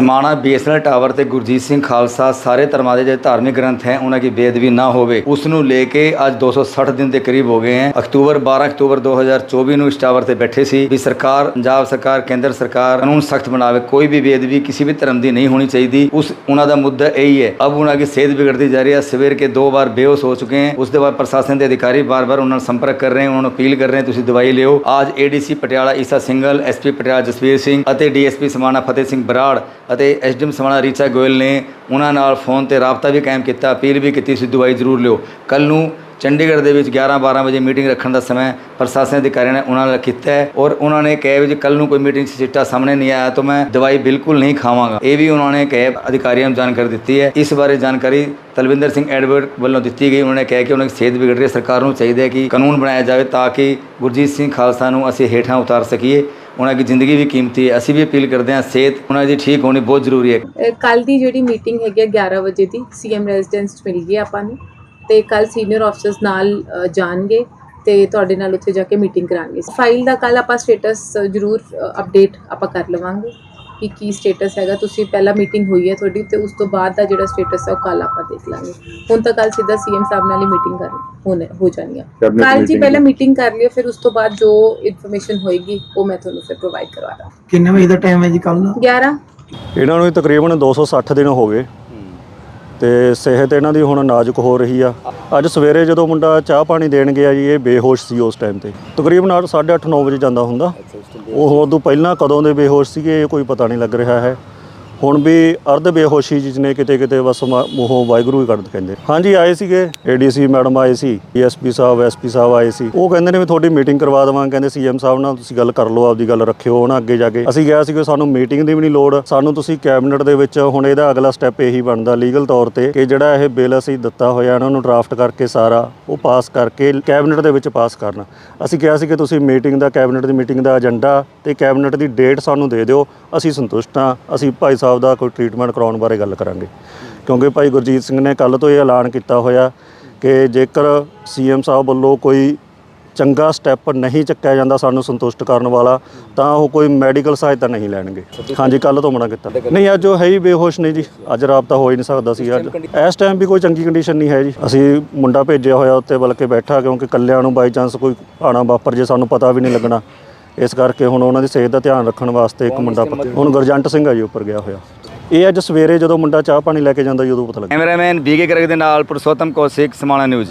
Samana BSNL tower ਤੇ ਗੁਰਜੀਤ ਸਿੰਘ ਖਾਲਸਾ ਸਾਰੇ ਧਰਮਾਂ ਦੇ ਜਿਹੜੇ ਧਾਰਮਿਕ ਗ੍ਰੰਥ ਹੈ, ਉਹਨਾਂ ਦੀ ਬੇਦਵੀ ਨਾ ਹੋਵੇ। ਉਸ ਨੂੰ ਲੈ ਕੇ ਅੱਜ 260 ਦਿਨ ਦੇ ਕਰੀਬ ਹੋ ਗਏ ਹੈ। ਅਕਤੂਬਰ 12 ਅਕਤੂਬਰ 2024 ਨੂੰ ਇਸ ਟਾਵਰ ਤੇ ਬੈਠੇ ਸੀ ਵੀ ਸਰਕਾਰ, ਪੰਜਾਬ ਸਰਕਾਰ, ਕੇਂਦਰ ਸਰਕਾਰ ਕਾਨੂੰਨ ਸਖਤ ਬਣਾਵੇ। ਕੋਈ ਵੀ ਬੇਦਵੀ ਕਿਸੇ ਵੀ ਧਰਮ ਦੀ ਨਹੀਂ ਹੋਣੀ ਚਾਹੀਦੀ। ਉਸ, ਉਹਨਾਂ ਦਾ ਮੁੱਦਾ ਇਹੀ ਹੈ। ਅਬ ਉਹਨਾਂ ਦੀ ਸਿਹਤ ਵਿਗੜਦੀ ਜਾ ਰਹੀ ਹੈ। ਸਵੇਰ ਕੇ ਦੋ ਵਾਰ ਬੇਹੋਸ਼ ਹੋ ਚੁੱਕੇ ਹਨ ਉਸ ਦੇ ਬਾਅਦ ਪ੍ਰਸ਼ਾਸਨ ਦੇ ਅਧਿਕਾਰੀ ਬਾਰ-ਬਾਰ ਉਹਨਾਂ ਨਾਲ ਸੰਪਰਕ ਕਰ ਰਹੇ ਹਨ ਉਹਨਾਂ ਨੂੰ ਅਪੀਲ ਕਰ ਰਹੇ ਹਨ ਤੁਸੀਂ ਦਵਾਈ ਲਿਓ। ਅੱਜ ਏਡੀਸੀ ਪਟਿਆਲਾ ਈਸਾ ਸਿੰਘਲ ਐਸਪੀ ਪਟਿਆਲਾ ਜਸਵੀਰ ਸਿੰਘ ਅਤੇ ਡੀਐਸਪੀ ਸਮਾਣਾ ਫਤਿਹ ਸਿੰਘ ਬਰਾੜ ਅਤੇ ਐਸਡੀਐਮ ਸਮਾਣਾ ਰੀਚਾ ਗੋਇਲ ਨੇ ਉਹਨਾਂ ਨਾਲ ਫੋਨ ਤੇ ਰਾਬਤਾ ਵੀ ਕਾਇਮ ਕੀਤਾ, ਅਪੀਲ ਵੀ ਕੀਤੀ ਸੀ ਦਵਾਈ ਜ਼ਰੂਰ ਲਿਓ। ਕੱਲ ਨੂੰ ਚੰਡੀਗੜ੍ਹ ਦੇ ਵਿੱਚ 11-12 ਵਜੇ ਮੀਟਿੰਗ ਰੱਖਣ ਦਾ ਸਮਾਂ ਪ੍ਰਸ਼ਾਸਨ ਅਧਿਕਾਰੀਆਂ ਨੇ ਉਹਨਾਂ ਨਾਲ ਕੀਤਾ ਹੈ ਔਰ ਉਹਨਾਂ ਨੇ ਕਿਹਾ ਵੀ ਜੇ ਕੱਲ ਨੂੰ ਕੋਈ ਮੀਟਿੰਗ 'ਚ ਸਿੱਟਾ ਸਾਹਮਣੇ ਨਹੀਂ ਆਇਆ ਤਾਂ ਮੈਂ ਦਵਾਈ ਬਿਲਕੁਲ ਨਹੀਂ ਖਾਵਾਂਗਾ। ਇਹ ਵੀ ਉਹਨਾਂ ਨੇ ਕਿਹਾ, ਅਧਿਕਾਰੀਆਂ ਨੂੰ ਜਾਣਕਾਰੀ ਦਿੱਤੀ ਹੈ। ਇਸ ਬਾਰੇ ਜਾਣਕਾਰੀ ਤਲਵਿੰਦਰ ਸਿੰਘ ਐਡਵਰਡ ਵੱਲੋਂ ਦਿੱਤੀ ਗਈ। ਉਹਨਾਂ ਨੇ ਕਿਹਾ ਕਿ ਉਹਨਾਂ ਦੀ ਸਿਹਤ ਵਿਗੜ ਰਹੀ ਹੈ। ਸਰਕਾਰ ਨੂੰ ਚਾਹੀਦਾ ਹੈ ਕਿ ਕਾਨੂੰਨ ਬਣਾਇਆ ਜਾਵੇ ਤਾਂ ਕਿ ਗੁਰਜੀਤ ਸਿੰਘ ਖਾਲਸਾ ਨੂੰ ਅਸੀਂ ਹੇਠਾਂ ਉਤਾਰ ਸਕੀਏ। ਉਹਨਾਂ ਦੀ ਜ਼ਿੰਦਗੀ ਵੀ ਕੀਮਤੀ ਹੈ। ਅਸੀਂ ਵੀ ਅਪੀਲ ਕਰਦੇ ਹਾਂ, ਸਿਹਤ ਉਹਨਾਂ ਦੀ ਠੀਕ ਹੋਣੀ ਬਹੁਤ ਜ਼ਰੂਰੀ ਹੈ। ਕੱਲ ਦੀ ਜਿਹੜੀ ਮੀਟਿੰਗ ਹੈਗੀ ਹੈ 11 ਵਜੇ ਦੀ, ਸੀਐਮ ਰੈਜ਼ੀਡੈਂਸ 'ਚ ਮਿਲ ਗਈ ਆਪਾਂ ਨੂੰ। ਤੇ ਕੱਲ ਸੀਨੀਅਰ ਅਫਸਰਸ ਨਾਲ ਜਾਣਗੇ ਤੇ ਤੁਹਾਡੇ ਨਾਲ ਉੱਥੇ ਜਾ ਕੇ ਮੀਟਿੰਗ ਕਰਾਂਗੇ। ਫਾਈਲ ਦਾ ਕੱਲ ਆਪਾਂ ਸਟੇਟਸ ਜ਼ਰੂਰ ਅਪਡੇਟ ਆਪਾਂ ਕਰ ਲਵਾਂਗੇ। ਕਿ ਕੀ ਸਟੇਟਸ ਹੈਗਾ ਤੁਸੀਂ ਪਹਿਲਾਂ ਮੀਟਿੰਗ ਹੋਈ ਹੈ ਤੁਹਾਡੀ ਤੇ ਉਸ ਤੋਂ ਬਾਅਦ ਦਾ ਜਿਹੜਾ ਸਟੇਟਸ ਹੈ ਉਹ ਕੱਲ ਆਪਾਂ ਦੇਖ ਲਾਂਗੇ। ਹੁਣ ਤਾਂ ਕੱਲ ਸਿੱਧਾ ਸੀਐਮ ਸਾਹਿਬ ਨਾਲ ਹੀ ਮੀਟਿੰਗ ਕਰ ਹੋਣੇ ਹੋ ਜਾਣੀ ਆ Cabinet ਕੱਲ ਜੀ meeting ਪਹਿਲਾਂ ਮੀਟਿੰਗ ਕਰ ਲਿਓ ਫਿਰ ਉਸ ਤੋਂ ਬਾਅਦ ਜੋ ਇਨਫੋਰਮੇਸ਼ਨ ਹੋਏਗੀ ਉਹ ਮੈਂ ਤੁਹਾਨੂੰ ਫਿਰ ਪ੍ਰੋਵਾਈਡ ਕਰਵਾ ਦਾਂ ਕਿੰਨੇ ਵਜੇ ਦਾ ਟਾਈਮ ਹੈ ਜੀ ਕੱਲ ਦਾ? 11 ਇਹਨਾਂ ਨੂੰ ਤਕਰੀਬਨ 260 ਦਿਨ ਹੋ ਗਏ। ਤੇ ਸਿਹਤ ਇਹਨਾਂ ਦੀ ਹੁਣ ਨਾਜ਼ੁਕ ਹੋ ਰਹੀ ਆ। ਅੱਜ ਸਵੇਰੇ ਜਦੋਂ ਮੁੰਡਾ ਚਾਹ ਪਾਣੀ ਦੇਣ ਗਿਆ ਜੀ ਇਹ ਬੇਹੋਸ਼ ਸੀ ਉਸ ਟਾਈਮ ਤੇ। ਤਕਰੀਬਨ 8:30 9 ਵਜੇ ਜਾਂਦਾ ਹੁੰਦਾ। ਉਹ ਉਦੋਂ ਪਹਿਲਾਂ ਕਦੋਂ ਦੇ ਬੇਹੋਸ਼ ਸੀਗੇ ਇਹ ਕੋਈ ਪਤਾ ਨਹੀਂ ਲੱਗ ਰਿਹਾ ਹੈ। ਹੁਣ ਵੀ ਅਰਧ ਬੇਹੋਸ਼ੀ ਜਿਸ ਨੇ ਕਿਤੇ ਕਿਤੇ ਬਸ ਮ- ਮੂੰਹੋਂ ਵਾਹਿਗੁਰੂ ਹੀ ਕੱਢ ਕਹਿੰਦੇ ਹਾਂਜੀ, ਆਏ ਸੀਗੇ। ਏਡੀਸੀ ਮੈਡਮ ਆਏ ਸੀ ਡੀਐਸਪੀ ਸਾਹਿਬ ਐਸਪੀ ਸਾਹਿਬ ਆਏ ਸੀ। ਉਹ ਕਹਿੰਦੇ ਨੇ ਵੀ ਤੁਹਾਡੀ ਮੀਟਿੰਗ ਕਰਵਾ ਦੇਵਾਂਗੇ ਕਹਿੰਦੇ ਸੀਐਮ ਸਾਹਿਬ ਨਾਲ ਤੁਸੀਂ ਗੱਲ ਕਰ ਲਓ, ਆਪਦੀ ਗੱਲ ਰੱਖਿਓ, ਉਹਨਾਂ ਅੱਗੇ ਜਾ ਕੇ। ਅਸੀਂ ਕਿਹਾ ਸੀ ਕਿ ਸਾਨੂੰ ਮੀਟਿੰਗ ਦੀ ਵੀ ਨਹੀਂ ਲੋੜ। ਸਾਨੂੰ ਤੁਸੀਂ ਕੈਬਨਿਟ ਦੇ ਵਿੱਚ, ਹੁਣ ਇਹਦਾ ਅਗਲਾ ਸਟੈਪ ਇਹੀ ਬਣਦਾ ਲੀਗਲ ਤੌਰ ਤੇ ਕਿ ਜਿਹੜਾ ਇਹ ਬਿੱਲ ਅਸੀਂ ਦਿੱਤਾ ਹੋਇਆ ਇਹਨਾਂ ਨੂੰ ਡਰਾਫਟ ਕਰਕੇ ਸਾਰਾ, ਉਹ ਪਾਸ ਕਰਕੇ ਕੈਬਨਿਟ ਦੇ ਵਿੱਚ ਪਾਸ ਕਰਨਾ। ਅਸੀਂ ਕਿਹਾ ਸੀ ਕਿ ਤੁਸੀਂ ਮੀਟਿੰਗ ਦਾ, ਕੈਬਨਿਟ ਦੀ ਮੀਟਿੰਗ ਦਾ ਏਜੰਡਾ ਤੇ ਕੈਬਨਿਟ ਦੀ ਡੇਟ ਸਾਨੂੰ ਦੇ ਦਿਓ। ਅਸੀਂ ਸੰਤੁਸ਼ਟ ਹਾਂ। ਅਸੀਂ ਭਾਈ ਸਾਹਿਬ ਸਾਹਿਬ ਦਾ ਕੋਈ ਟ੍ਰੀਟਮੈਂਟ ਕਰਾਉਣ ਬਾਰੇ ਗੱਲ ਕਰਾਂਗੇ। ਕਿਉਂਕਿ ਭਾਈ ਗੁਰਜੀਤ ਸਿੰਘ ਨੇ ਕੱਲ ਤੋਂ ਇਹ ਐਲਾਨ ਕੀਤਾ ਹੋਇਆ ਕਿ ਜੇਕਰ ਸੀਐਮ ਸਾਹਿਬ ਵੱਲੋਂ ਕੋਈ ਚੰਗਾ ਸਟੈਪ ਨਹੀਂ ਚੱਕਿਆ ਜਾਂਦਾ ਸਾਨੂੰ ਸੰਤੁਸ਼ਟ ਕਰਨ ਵਾਲਾ, ਤਾਂ ਉਹ ਕੋਈ ਮੈਡੀਕਲ ਸਹਾਇਤਾ ਨਹੀਂ ਲੈਣਗੇ। ਹਾਂਜੀ ਕੱਲ ਤੋਂ ਮਨਾ ਕੀਤਾ। ਨਹੀਂ, ਅੱਜ ਉਹ ਹੈ ਹੀ ਬੇਹੋਸ਼ ਨੇ ਜੀ। ਅੱਜ ਰਾਬਤਾ ਹੋ ਹੀ ਨਹੀਂ ਸਕਦਾ ਸੀ ਅੱਜ। ਇਸ ਟਾਈਮ ਵੀ ਕੋਈ ਚੰਗੀ ਕੰਡੀਸ਼ਨ ਨਹੀਂ ਹੈ ਜੀ। ਅਸੀਂ ਮੁੰਡਾ ਭੇਜਿਆ ਹੋਇਆ ਉੱਤੇ ਬਲਕਿ ਬੈਠਾ, ਕਿਉਂਕਿ ਕੱਲਿਆਂ ਨੂੰ ਬਾਈ ਚਾਂਸ ਕੋਈ ਆਣਾ ਵਾਪਰ ਜੇ ਸਾਨੂੰ ਪਤਾ ਵੀ ਨਹੀਂ ਲੱਗਣਾ। ਇਸ ਕਰਕੇ ਹੁਣ ਉਹਨਾਂ ਦੀ ਸਿਹਤ ਦਾ ਧਿਆਨ ਰੱਖਣ ਵਾਸਤੇ ਇੱਕ ਮੁੰਡਾ ਪੱਕੇ ਹੁਣ ਗੁਰਜੰਟ ਸਿੰਘ ਆ ਜੀ ਉੱਪਰ ਗਿਆ ਹੋਇਆ। ਇਹ ਅੱਜ ਸਵੇਰੇ ਜਦੋਂ ਮੁੰਡਾ ਚਾਹ ਪਾਣੀ ਲੈ ਕੇ ਜਾਂਦਾ ਜੀ ਉਦੋਂ ਪਤਾ ਲੱਗਾ ਕੈਮਰਾਮੈਨ ਬੀਕੇ ਕਰਕ ਦੇ ਨਾਲ ਪੁਰਸ਼ੋਤਮ ਕੌਸ਼ਿਕ ਸਮਾਣਾ ਨਿਊਜ਼।